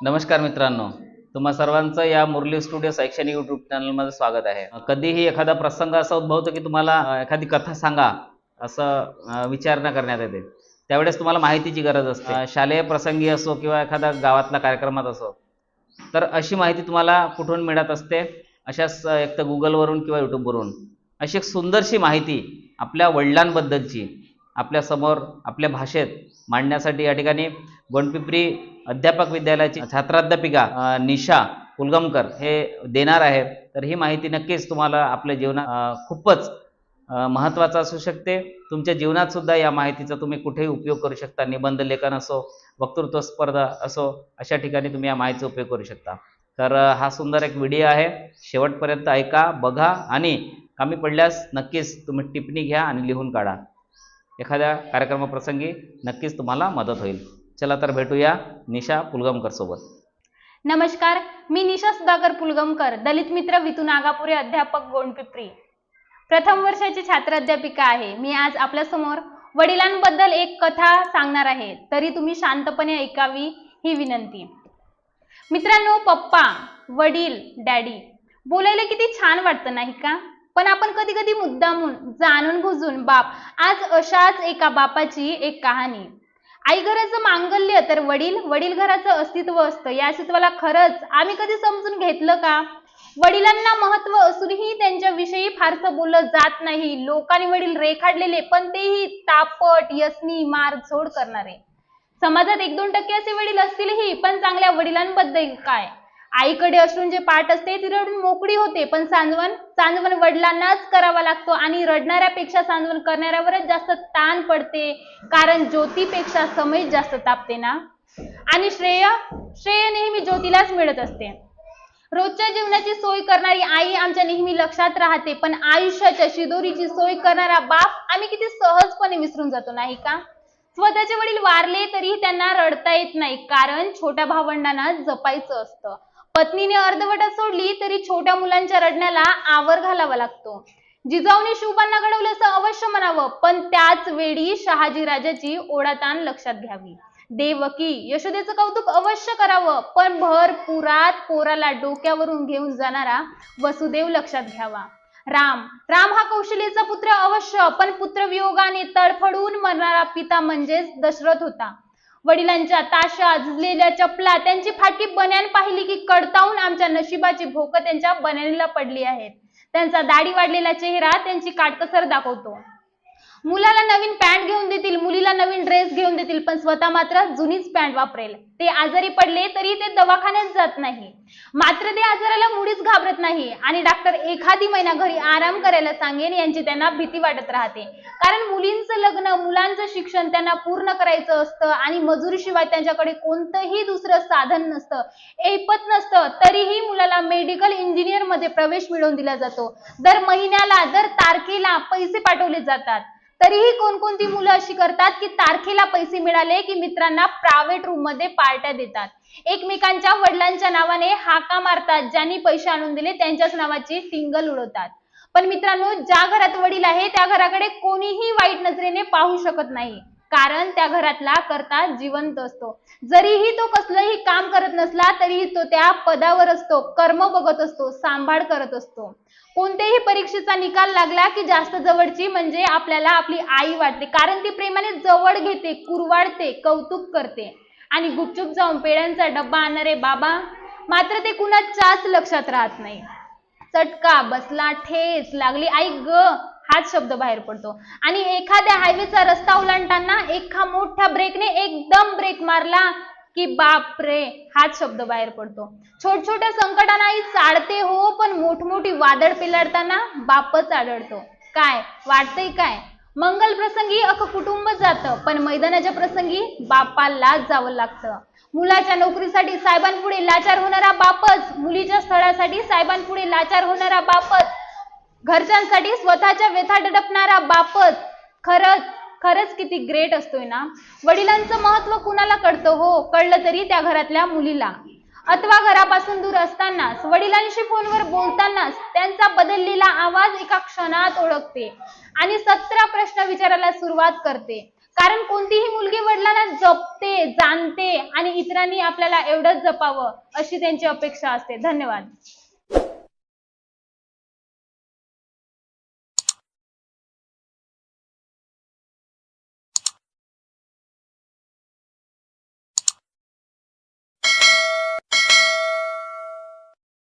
नमस्कार मित्रांनो तुम्हा सर्वांचं या मुरली स्टुडिओ शैक्षणिक युट्यूब चॅनलमध्ये स्वागत आहे. कधीही एखादा प्रसंग असा उद्भवतो की तुम्हाला एखादी कथा सांगा असं विचारणा करण्यात येते. त्यावेळेस तुम्हाला माहितीची गरज असते. शालेय प्रसंगी असो किंवा एखादा गावातला कार्यक्रमात असो तर अशी माहिती तुम्हाला कुठून मिळत असते? अशाच एक तर गुगलवरून किंवा यूट्यूबवरून अशी एक सुंदरशी माहिती आपल्या वडिलांबद्दलची आपल्यासमोर आपल्या भाषेत मांडण्यासाठी या ठिकाणी गोंडपिपरी अध्यापक विद्यालयाची छात्राध्यापिका निशा कुलगमकर हे देणार आहे. तर ही माहिती नक्कीच तुम्हाला आपल्या जीवनात खूपच महत्त्वाचं असू शकते. तुमच्या जीवनात सुद्धा या माहितीचा तुम्ही कुठेही उपयोग करू शकता. निबंध लेखन असो वक्तृत्व स्पर्धा असो अशा ठिकाणी तुम्ही या माहितीचा उपयोग करू शकता. तर हा सुंदर एक व्हिडिओ आहे. शेवटपर्यंत ऐका बघा आणि कमी पडल्यास नक्कीच तुम्ही टिप्पणी घ्या आणि लिहून काढा. एखाद्या कार्यक्रमाप्रसंगी नक्कीच तुम्हाला मदत होईल. चला तर भेटूया निशा पुलगमकर सोबत. नमस्कार मी निशा सुधाकर पुलगमकर दलित मित्र वितू नागापुरे अध्यापक गोंडपिपरी. प्रथम वर्षाची छात्र अध्यापिका आहे. मी आज आपल्यासमोर वडिलांबद्दल एक कथा सांगणार आहे. तरी तुम्ही शांतपणे ऐकावी ही विनंती. मित्रांनो पप्पा वडील डॅडी बोलायला किती छान वाटतं नाही का? पण आपण कधी कधी मुद्दामून जाणून बुजून बाप आज अशाच एका बापाची एक कहाणी. आई घराचं मांगल्य तर वडील वडील घराचं अस्तित्व असतं या अस्तित्वाला खरंच आम्ही कधी समजून घेतलं का? वडिलांना महत्त्व असूनही त्यांच्याविषयी फारसं बोललं जात नाही. लोकांनी वडील रेखाडलेले पण तेही तापट यसनी मारझोड करणारे. समाजात एक दोन टक्के असे वडील असतीलही पण चांगल्या वडिलांबद्दल काय? आईकडे अश्रूंचे पाठ असते ती रडून मोकळी होते पण सांजवण सांजवण वडिलांनाच करावा लागतो आणि रडणाऱ्यापेक्षा सांजवण करणाऱ्यावरच जास्त ताण पडते कारण ज्योतीपेक्षा समय जास्त तापते ना. आणि श्रेय श्रेय नेहमी ज्योतीलाच मिळत असते. रोजच्या जीवनाची सोय करणारी आई आमच्या नेहमी लक्षात राहते पण आयुष्याच्या शिदोरीची सोय करणारा बाप आम्ही किती सहजपणे विसरून जातो नाही का? स्वतःचे वडील वारले तरीही त्यांना रडता येत नाही कारण छोट्या भावंडांना जपायचं असतं. पत्नीने अर्धवटात सोडली तरी छोट्या मुलांच्या रडण्याला आवर घालावा लागतो. जिजाऊने शिवबांना घडवलं असं अवश्य म्हणावं पण त्याच वेळी शहाजीराजाची ओढाताण लक्षात घ्यावी. देवकी यशोदेचं कौतुक अवश्य करावं पण भर पुरात पोराला डोक्यावरून घेऊन जाणारा वसुदेव लक्षात घ्यावा. राम राम हा कौशल्याचा पुत्र अवश्य पण पुत्रवियोगाने तडफडून मरणारा पिता म्हणजेच दशरथ होता. वडिलांच्या ताशा झुजलेल्या चपला त्यांची फाटकी बन्यान पाहिली की कडतावून आमच्या नशिबाची भोकं त्यांच्या बन्यानीला पडली आहेत. त्यांचा दाढी वाढलेला चेहरा त्यांची काटकसर दाखवतो. मुलाला नवीन पॅन्ट घेऊन देतील मुलीला नवीन ड्रेस घेऊन देतील पण स्वतः मात्र जुनीच पॅन्ट वापरेल. ते आजारी पडले तरी ते दवाखान्यात जात नाही. मात्र ते आजाराला मुळीच घाबरत नाही आणि डॉक्टर एखादी महिना घरी आराम करायला सांगेन यांची त्यांना भीती वाटत राहते. कारण मुलींचं लग्न मुलांचं शिक्षण त्यांना पूर्ण करायचं असतं आणि मजुरीशिवाय त्यांच्याकडे कोणतंही दुसरं साधन नसतं. ऐपत नसतं तरीही मुलाला मेडिकल इंजिनियरमध्ये प्रवेश मिळवून दिला जातो. दर महिन्याला दर तारखेला पैसे पाठवले जातात. तरीही कोणकोणती मुलं अशी करतात की तारखेला पैसे मिळाले की मित्रांना प्रायव्हेट रूममध्ये पार्ट्या देतात. एकमेकांच्या वडिलांच्या नावाने हाका मारतात ज्यांनी पैसे आणून दिले त्यांच्याच नावाची टिंगल उडवतात. पण मित्रांनो ज्या घरात वडील आहे त्या घराकडे कोणीही वाईट नजरेने पाहू शकत नाही. कारण त्या घरातला करता जिवंत असतो. जरीही तो कसलंही काम करत नसला तरीही तो त्या पदावर असतो कर्म बघत असतो सांभाळ करत असतो. कोणत्याही परीक्षेचा निकाल लागला की जास्त जवळची म्हणजे आपल्याला आपली आई वाटते. कारण ती प्रेमाने जवळ घेते कुरवाडते कौतुक करते. आणि गुपचूप जाऊन पेड्यांचा डब्बा आणणारे बाबा. मात्र ते कुणाच्याच लक्षात राहत नाही. चटका बसला ठेच लागली. आई ग हाच शब्द बाहेर पडतो. आणि एखाद्या हायवेचा रस्ता ओलांडताना एका मोठ्या ब्रेकने एकदम ब्रेक मारला की बाप रे हाच शब्द बाहेर पडतो. छोट छोट्या संकटांनाही चाळते चाडते हो पण मोठमोठी वादळ पिलाडताना बापच आढळतो. काय? वाटतंय काय? मंगल प्रसंगी अख कुटुंब जातं पण मैदानाच्या प्रसंगी बापालाच जावं लागतं. मुलाच्या नोकरीसाठी साहेबांपुढे लाचार होणारा बापच मुलीच्या स्थळासाठी साहेबांपुढे लाचार होणारा बापच. घरच्यांसाठी स्वतःच्या व्यथा दडपणारा बापच खरंच खरंच किती ग्रेट असतोय ना? वडिलांचं महत्त्व कुणाला कळतं हो? कळलं तरी त्या घरातल्या मुलीला. अथवा घरापासून दूर असतानाच वडिलांशी फोनवर बोलतानाच त्यांचा बदललेला आवाज एका क्षणात ओळखते आणि सतरा प्रश्न विचारायला सुरुवात करते. कारण कोणतीही मुलगी वडिलांना जपते जाणते आणि इतरांनी आपल्याला एवढंच जपावं अशी त्यांची अपेक्षा असते. धन्यवाद.